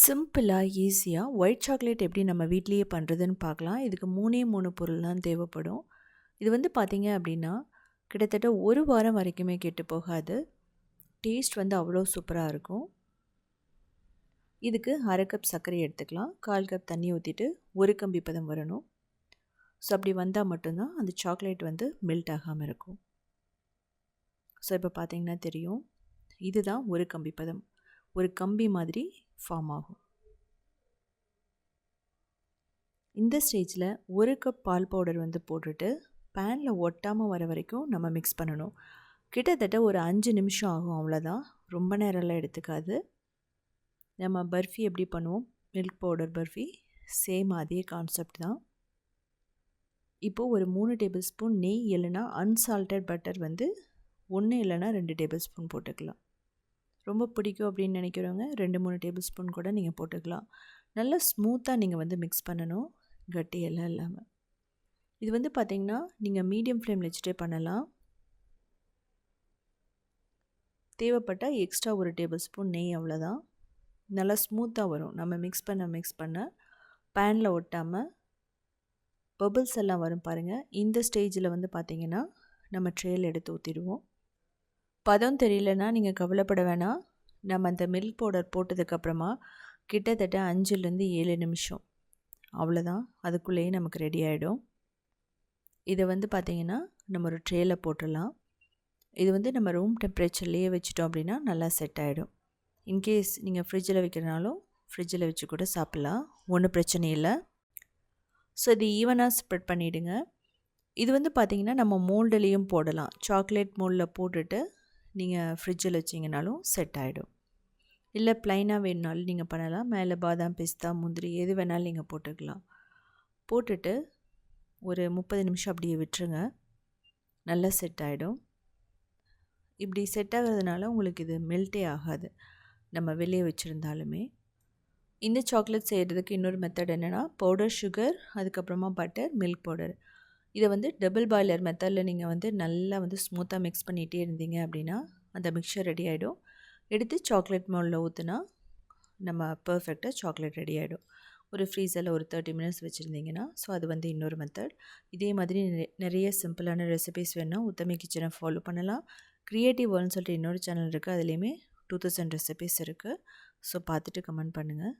சிம்பிளாக ஈஸியாக white chocolate எப்படி நம்ம வீட்லேயே பண்ணுறதுன்னு பார்க்கலாம். இதுக்கு மூணே மூணு பொருள் தான் தேவைப்படும். இது வந்து பார்த்திங்க அப்படின்னா கிட்டத்தட்ட ஒரு வாரம் வரைக்குமே கெட்டு போகாது. டேஸ்ட் வந்து அவ்வளோ சூப்பராக இருக்கும். இதுக்கு அரை கப் சர்க்கரை எடுத்துக்கலாம். கால் கப் தண்ணி ஊற்றிட்டு ஒரு கம்பி பதம் வரணும். ஸோ அப்படி வந்தால் மட்டும்தான் அந்த சாக்லேட் வந்து மெல்ட் ஆகாமல் இருக்கும். ஸோ இப்போ பார்த்தீங்கன்னா தெரியும். இதுதான் ஒரு கம்பி பதம். ஒரு கம்பி மாதிரி ஃபார்ம் ஆகும். இந்த ஸ்டேஜில் ஒரு கப் பால் பவுடர் வந்து போட்டுட்டு பேனில் ஒட்டாமல் வர வரைக்கும் நம்ம மிக்ஸ் பண்ணணும். கிட்டத்தட்ட ஒரு அஞ்சு நிமிஷம் ஆகும் அவ்வளோதான் ரொம்ப நேரம்லாம் எடுத்துக்காது. நம்ம பர்ஃபி எப்படி பண்ணுவோம்? மில்க் பவுடர் பர்ஃபி சேம் அதே கான்செப்ட் தான். இப்போது ஒரு மூணு டேபிள் ஸ்பூன் நெய் இல்லைன்னா அன்சால்டட் பட்டர் வந்து ஒன்று இல்லைன்னா ரெண்டு டேபிள் ஸ்பூன் போட்டுக்கலாம். ரொம்ப பிடிக்கும் அப்படின்னு நினைக்கிறவங்க ரெண்டு மூணு டேபிள் ஸ்பூன் கூட நீங்கள் போட்டுக்கலாம். நல்லா ஸ்மூத்தாக நீங்கள் வந்து மிக்ஸ் பண்ணணும். கட்டியெல்லாம் இல்லாமல் இது வந்து பார்த்திங்கன்னா நீங்கள் மீடியம் ஃப்ளேமில் வச்சுட்டே பண்ணலாம். தேவைப்பட்டால் எக்ஸ்ட்ரா ஒரு டேபிள் ஸ்பூன் நெய் அவ்வளோதான் நல்லா ஸ்மூத்தாக வரும். நம்ம மிக்ஸ் பண்ண மிக்ஸ் பண்ண. பேனில் ஒட்டாமல் பபிள்ஸ் எல்லாம் வரும் பாருங்கள் இந்த ஸ்டேஜில் வந்து பார்த்திங்கன்னா நம்ம ட்ரேயில் எடுத்து ஊற்றிடுவோம் பதம் தெரியலனா நீங்கள் கவலைப்பட வேணாம் நம்ம அந்த மில்க் பவுடர் போட்டதுக்கப்புறமா கிட்டத்தட்ட அஞ்சுலேருந்து ஏழு நிமிஷம். அவ்வளோதான் அதுக்குள்ளேயே நமக்கு ரெடி ஆகிடும் இதை வந்து பார்த்திங்கன்னா நம்ம ஒரு ட்ரேயில் போட்டுடலாம். இது வந்து நம்ம ரூம் டெம்பரேச்சர்லேயே வச்சுட்டோம் அப்படின்னா நல்லா செட் ஆகிடும் இன்கேஸ் நீங்கள் ஃப்ரிட்ஜில் வைக்கிறனாலும் ஃப்ரிட்ஜில் வச்சு கூட சாப்பிட்லாம். ஒன்றும் பிரச்சனை இல்லை. ஸோ இது ஈவனாக ஸ்ப்ரெட் பண்ணிவிடுங்க இது வந்து பார்த்திங்கன்னா நம்ம மோல்டுலேயும் போடலாம். சாக்லேட் மோல்டில் போட்டுட்டு நீங்கள் ஃப்ரிட்ஜில் வச்சிங்கனாலும் செட் ஆகிடும் இல்லை ப்ளைனாக வேணுனாலும் நீங்கள் பண்ணலாம். மேலே பாதாம் பிஸ்தா முந்திரி எது வேணாலும் நீங்கள் போட்டுக்கலாம். போட்டுட்டு ஒரு முப்பது நிமிஷம் அப்படியே விட்டுருங்க. நல்லா செட் ஆகிடும் இப்படி செட் ஆகிறதுனால உங்களுக்கு இது மெல்ட்டே ஆகாது. நம்ம வெளியே வச்சுருந்தாலுமே. இந்த சாக்லேட் செய்கிறதுக்கு இன்னொரு மெத்தட் என்னென்னா பவுடர் சுகர் அதுக்கப்புறமா பட்டர் மில்க் பவுடர் இதை வந்து டபுள் பாய்லர் மெத்தடில் நீங்கள் வந்து நல்லா வந்து ஸ்மூத்தாக மிக்ஸ் பண்ணிகிட்டே இருந்தீங்க அப்படின்னா அந்த மிக்சர் ரெடி ஆகிடும் எடுத்து சாக்லேட் மோலில் ஊற்றுனா நம்ம பர்ஃபெக்டாக சாக்லேட் ரெடி ஆகிடும் ஒரு ஃப்ரீசரில் ஒரு தேர்ட்டி மினிட்ஸ் வச்சுருந்தீங்கன்னா ஸோ அது வந்து இன்னொரு மெத்தட் இதே மாதிரி நிறைய சிம்பிளான ரெசிபிஸ் வேணும் உத்தமி கிச்சனை ஃபாலோ பண்ணலாம். க்ரியேட்டிவ் வேர்ல்னு சொல்லிட்டு இன்னொரு சேனல் இருக்குது அதுலேயுமே டூ தௌசண்ட் ரெசிபிஸ் இருக்குது ஸோ பார்த்துட்டு கமெண்ட் பண்ணுங்கள்